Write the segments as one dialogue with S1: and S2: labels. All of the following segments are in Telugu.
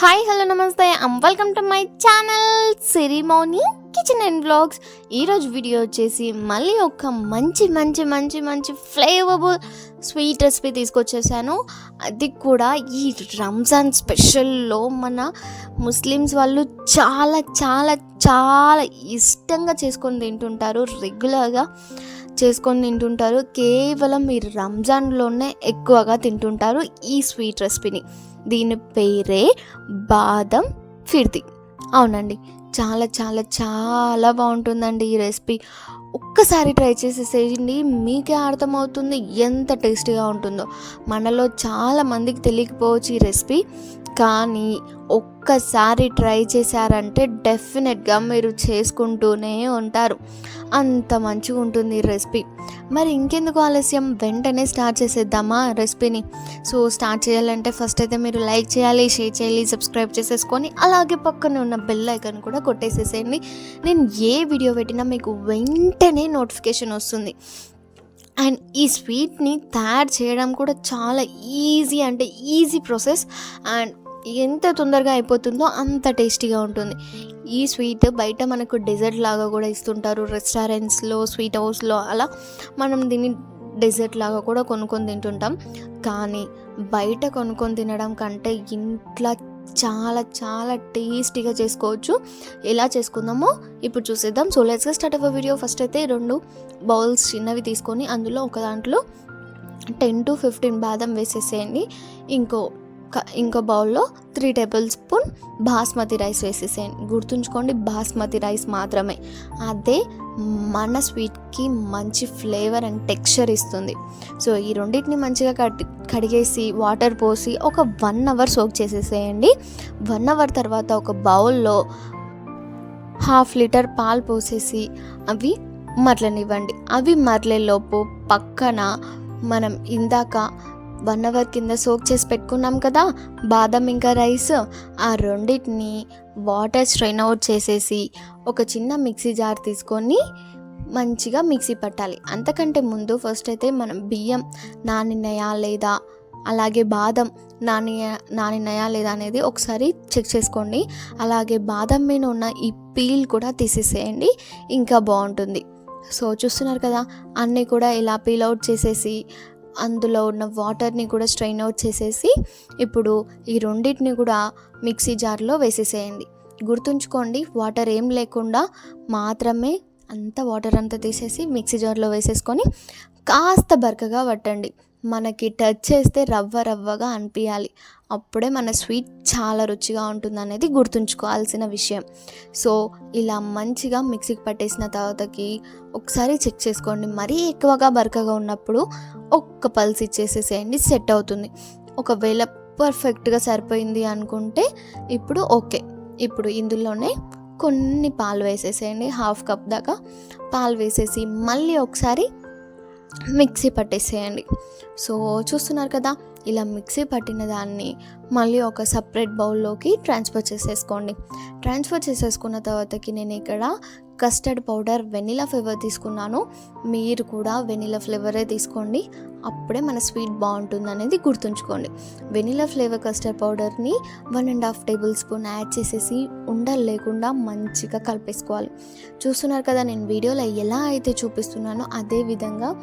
S1: హాయ్ హలో నమస్తే. And welcome to my channel ceremony kitchen and blogs ఈరోజు వీడియో వచ్చేసి మళ్ళీ ఒక మంచి మంచి మంచి మంచి ఫ్లేవబుల్ స్వీట్ రెసిపీ తీసుకొచ్చేసాను. అది కూడా ఈ రంజాన్ స్పెషల్లో మన ముస్లిమ్స్ వాళ్ళు చాలా చాలా చాలా ఇష్టంగా చేసుకొని తింటుంటారు. రెగ్యులర్గా చేసుకొని తింటుంటారు. కేవలం ఈ రంజాన్లోనే ఎక్కువగా తింటుంటారు ఈ స్వీట్ రెసిపీని దీని పేరే బాదం ఫిర్ది. అవునండి. చాలా చాలా చాలా బాగుంటుందండి ఈ రెసిపీ. ఒక్కసారి ట్రై చేసేసేయండి మీకే అర్థమవుతుంది ఎంత టేస్టీగా ఉంటుందో. మనలో చాలా మందికి తెలియకపోవచ్చు ఈ రెసిపీ. కానీ ఒక్కసారి ట్రై చేశారంటే డెఫినెట్గా మీరు చేసుకుంటూనే ఉంటారు. అంత మంచిగా ఉంటుంది ఈ రెసిపీ. మరి ఇంకెందుకు ఆలస్యం? వెంటనే స్టార్ట్ చేసేద్దామా రెసిపీని? సో స్టార్ట్ చేయాలంటే ఫస్ట్ అయితే మీరు లైక్ చేయాలి షేర్ చేయాలి సబ్స్క్రైబ్ చేసేసుకొని అలాగే పక్కన ఉన్న బెల్ ఐకన్ కూడా కొట్టేసేసేయండి. నేను ఏ వీడియో పెట్టినా మీకు వెంటనే నోటిఫికేషన్ వస్తుంది. అండ్ ఈ స్వీట్ని తయారు చేయడం కూడా చాలా ఈజీ అంటే ఈజీ ప్రాసెస్. అండ్ ఎంత తొందరగా అయిపోతుందో అంత టేస్టీగా ఉంటుంది. ఈ స్వీట్ బయట మనకు డెజర్ట్ లాగా కూడా ఇస్తుంటారు. రెస్టారెంట్స్లో స్వీట్ హౌస్లో అలా మనం దీన్ని డెజర్ట్ లాగా కూడా కొనుక్కొని తింటుంటాం. కానీ బయట కొనుక్కొని తినడం కంటే ఇంట్లో చాలా చాలా టేస్టీగా చేసుకోవచ్చు. ఎలా చేసుకుందామో ఇప్పుడు చూసేద్దాం. సో లెట్స్గా స్టార్ట్ అవ్వ వీడియో. ఫస్ట్ అయితే రెండు బౌల్స్ చిన్నవి తీసుకొని అందులో ఒక దాంట్లో టెన్ టు ఫిఫ్టీన్ బాదం వేసేసేయండి. ఇంకో ఇంకో బౌల్లో three tablespoon basmati rice వేసేసేయండి. గుర్తుంచుకోండి బాస్మతి రైస్ మాత్రమే. అదే మన స్వీట్కి మంచి ఫ్లేవర్ అండ్ టెక్స్చర్ ఇస్తుంది. సో ఈ రెండింటిని మంచిగా కడి కడిగేసి వాటర్ పోసి ఒక వన్ అవర్ సోక్ చేసేసేయండి. వన్ అవర్ తర్వాత ఒక బౌల్లో హాఫ్ లీటర్ పాలు పోసేసి అవి మరలనివ్వండి. అవి మరలేలోపు పక్కన మనం ఇందాక వన్ అవర్ కింద సోక్ చేసి పెట్టుకున్నాం కదా బాదం ఇంకా రైస్. ఆ రెండింటిని వాటర్ స్ట్రైన్ అవుట్ చేసేసి ఒక చిన్న మిక్సీ జార్ తీసుకొని మంచిగా మిక్సీ పట్టాలి. అంతకంటే ముందు ఫస్ట్ అయితే మనం బియ్యం నానినయా లేదా అలాగే బాదం నాని నానినయా లేదా అనేది ఒకసారి చెక్ చేసుకోండి. అలాగే బాదం మీద ఉన్న ఈ పీల్ కూడా తీసేసేయండి ఇంకా బాగుంటుంది. సో చూస్తున్నారు కదా అన్నీ కూడా ఇలా పీల్ అవుట్ చేసేసి అందులో ఉన్న వాటర్ని కూడా స్ట్రెయిన్ అవుట్ చేసేసి ఇప్పుడు ఈ రెండింటిని కూడా మిక్సీ జార్లో వేసేసేయండి. గుర్తుంచుకోండి వాటర్ ఏం లేకుండా మాత్రమే అంత వాటర్ అంతా తీసేసి మిక్సీ జార్లో వేసేసుకొని కాస్త బరకగా పట్టండి మనకి టచ్ చేస్తే రవ్వ రవ్వగా అనిపించాలి అప్పుడే మన స్వీట్ చాలా రుచిగా ఉంటుంది అనేది గుర్తుంచుకోవాల్సిన విషయం. సో ఇలా మంచిగా మిక్సీకి పట్టేసిన తర్వాతకి ఒకసారి చెక్ చేసుకోండి. మరీ ఎక్కువగా బరకగా ఉన్నప్పుడు ఒక్క పల్స్ ఇచ్చేసేసేయండి సెట్ అవుతుంది. ఒకవేళ పర్ఫెక్ట్గా సరిపోయింది అనుకుంటే ఇప్పుడు ఓకే. ఇప్పుడు ఇందులోనే కొన్ని పాలు వేసేసేయండి. హాఫ్ కప్ దాకా పాలు వేసేసి మళ్ళీ ఒకసారి మిక్సీ పట్టేసేయండి. సో చూస్తున్నారు కదా ఇలా మిక్సీ పట్టిన దాన్ని మళ్ళీ ఒక సపరేట్ బౌల్లోకి ట్రాన్స్ఫర్ చేసేసుకోండి. ట్రాన్స్ఫర్ చేసేసుకున్న తర్వాతకి నేను ఇక్కడ కస్టర్డ్ పౌడర్ వెనిలా ఫ్లేవర్ తీసుకున్నాను. మీరు కూడా వెనిలా ఫ్లేవరే తీసుకోండి. అప్పుడే మన స్వీట్ బాగుంటుంది అనేది గుర్తుంచుకోండి. వెనిలా ఫ్లేవర్ కస్టర్డ్ పౌడర్ని one and half tablespoon add చేసేసి ఉండలు లేకుండా మంచిగా కలిపేసుకోవాలి. చూస్తున్నారు కదా నేను వీడియోలో ఎలా అయితే చూపిస్తున్నానో అదే విధంగా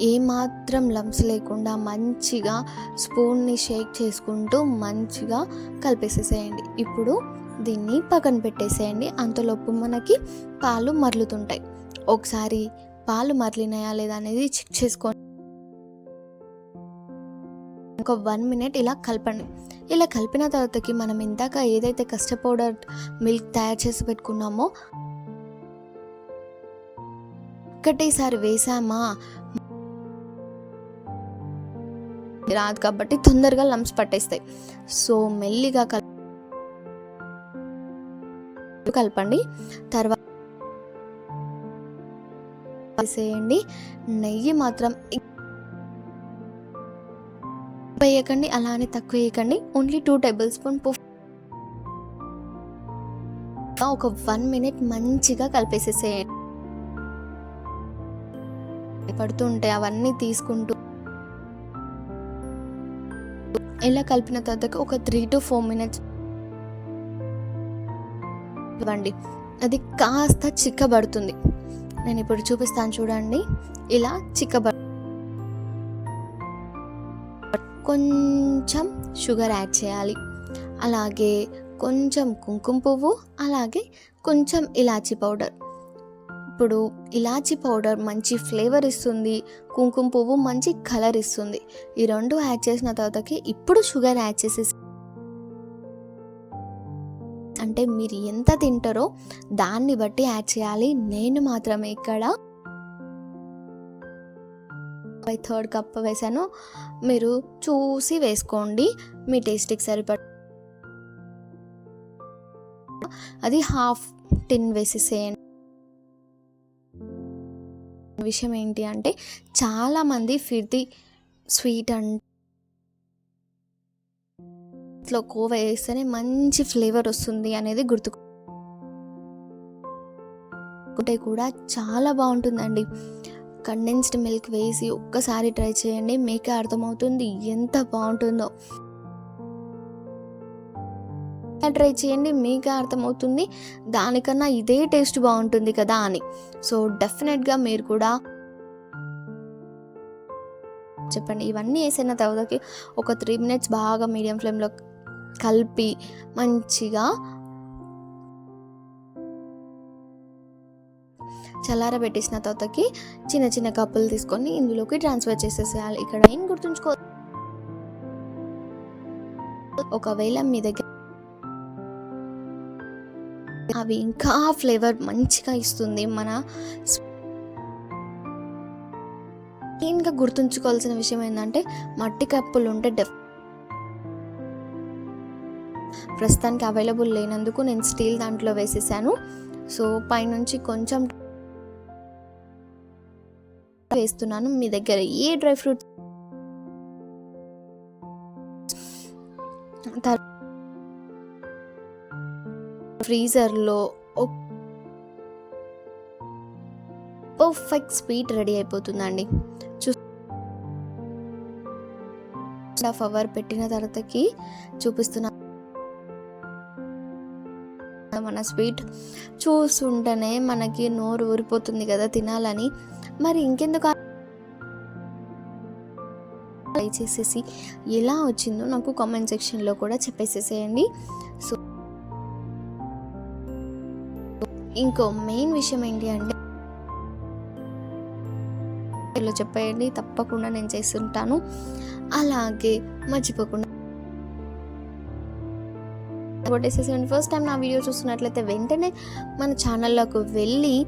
S1: ఏమాత్రం లంప్స్ లేకుండా మంచిగా స్పూన్ని షేక్ చేసుకుంటూ మంచిగా కలిపేసేసేయండి. ఇప్పుడు దీన్ని పక్కన పెట్టేసేయండి. అంతలోపు మనకి పాలు మరలుతుంటాయి. ఒకసారి పాలు మరలినాయా లేదా అనేది చెక్ చేసుకోండి. ఒక వన్ మినిట్ ఇలా కలపండి. ఇలా కలిపిన తర్వాతకి మనం ఇందాక ఏదైతే కస్టర్డ్ పౌడర్ మిల్క్ తయారు చేసి పెట్టుకున్నామో ఒకటేసారి వేసామా? రాదు కాబట్టి తొందరగా లంప్స్ పట్టేస్తాయి. సో మెల్లిగా కల కలపండి. తర్వాత వేసేయండి నెయ్యి మాత్రం వేయకండి. అలానే తక్కువ వేయకండి. ఓన్లీ టూ టేబుల్ స్పూన్ పుఫ్ ఒక వన్ మినిట్ మంచిగా కలిపేసేసేయండి. పడుతుంటే అవన్నీ తీసుకుంటూ ఇలా కలిపిన తర్వాత ఒక త్రీ టు ఫోర్ మినిట్స్ ఇవ్వండి. అది కాస్త చిక్కబడుతుంది. నేను ఇప్పుడు చూపిస్తాను చూడండి. ఇలా చిక్కబడు కొంచెం షుగర్ యాడ్ చేయాలి. అలాగే కొంచెం కుంకుమ పువ్వు అలాగే కొంచెం ఇలాచీ పౌడర్. ఇప్పుడు ఇలాచీ పౌడర్ మంచి ఫ్లేవర్ ఇస్తుంది కుంకుమ పువ్వు మంచి కలర్ ఇస్తుంది. ఈ రెండు యాడ్ చేసిన తర్వాతకి ఇప్పుడు షుగర్ యాడ్ చేసేసి అంటే మీరు ఎంత తింటారో దాన్ని బట్టి యాడ్ చేయాలి. నేను మాత్రమే ఇక్కడ బై థర్డ్ కప్ వేసాను మీరు చూసి వేసుకోండి. మీ టేస్ట్కి సరిపడ అది హాఫ్ టిన్ వేసేసేయండి. విషయం ఏంటి అంటే చాలామంది ఫిర్ది స్వీట్ అంటే లో కోవ వేస్తేనే మంచి ఫ్లేవర్ వస్తుంది అనేది గుర్తుకుంటే కూడా చాలా బాగుంటుందండి. కండెన్స్డ్ మిల్క్ వేసి ఒక్కసారి ట్రై చేయండి మీకే అర్థమవుతుంది ఎంత బాగుంటుందో. ట్రై చేయండి మీకే అర్థమవుతుంది. దానికన్నా ఇదే టేస్ట్ బాగుంటుంది కదా అని. సో డెఫినెట్గా మీరు కూడా చెప్పండి. ఇవన్నీ వేసిన తర్వాతకి ఒక త్రీ మినిట్స్ బాగా మీడియం ఫ్లేమ్లో కలిపి మంచిగా చల్లారబెట్టేసిన తర్వాతకి చిన్న చిన్న కప్పులు తీసుకొని ఇందులోకి ట్రాన్స్ఫర్ చేసేసేయాలి. ఇక్కడ ఏం గుర్తుంచుకో ఒకవేళ మీ దగ్గర అవి ఇంకా ఫ్లేవర్ మంచిగా ఇస్తుంది మన మెయిన్గా గుర్తుంచుకోవాల్సిన విషయం ఏంటంటే మట్టి కప్పులు ఉంటే డెఫ్ ప్రస్తుతానికి అవైలబుల్ లేనందుకు నేను స్టీల్ దాంట్లో వేసేసాను. సో పైనుంచి కొంచెం వేస్తున్నాను. మీ దగ్గర ఏ డ్రై ఫ్రూట్స్ ఫ్రీజర్లో పర్ఫెక్ట్ స్వీట్ రెడీ అయిపోతుందండి. చూ హాఫ్ అవర్ పెట్టిన తర్వాతకి చూపిస్తున్నా మన స్వీట్ చూస్తుంటేనే మనకి నోరు ఊరిపోతుంది కదా తినాలని. మరి ఇంకెందుకు ట్రై చేసేసి ఎలా వచ్చిందో నాకు కామెంట్ సెక్షన్లో కూడా చెప్పేసేసేయండి. సో ఇంకో మెయిన్ విషయం ఏంటి అంటే ఇలా చెప్పేయండి తప్పకుండా నేను చేస్తుంటాను. అలాగే మర్చిపోకుండా కొట్టేసేసేయండి. ఫస్ట్ టైం నా వీడియో చూస్తున్నట్లయితే వెంటనే మన ఛానల్లోకి వెళ్ళి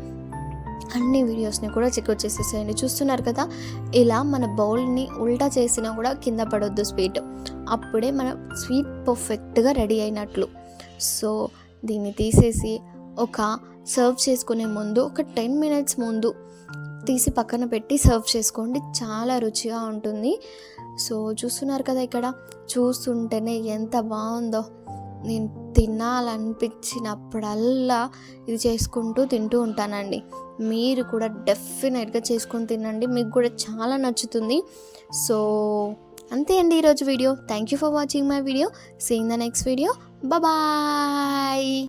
S1: అన్ని వీడియోస్ని కూడా చెక్ చేసేసేయండి. చూస్తున్నారు కదా ఇలా మన బౌల్ని ఉల్టా చేసినా కూడా కింద పడొద్దు స్వీట్ అప్పుడే మన స్వీట్ పర్ఫెక్ట్గా రెడీ అయినట్లు. సో దీన్ని తీసేసి ఒక సర్వ్ చేసుకునే ముందు ఒక టెన్ మినిట్స్ ముందు తీసి పక్కన పెట్టి సర్వ్ చేసుకోండి. చాలా రుచిగా ఉంటుంది. సో చూస్తున్నారు కదా ఇక్కడ? చూస్తుంటేనే ఎంత బాగుందో. నేను తినాలనిపించినప్పుడల్లా ఇది చేసుకుంటూ తింటూ ఉంటానండి. మీరు కూడా డెఫినెట్గా చేసుకొని తినండి. మీకు కూడా చాలా నచ్చుతుంది. సో అంతే అండి ఈరోజు video. Thank you for watching my video see in the next video bye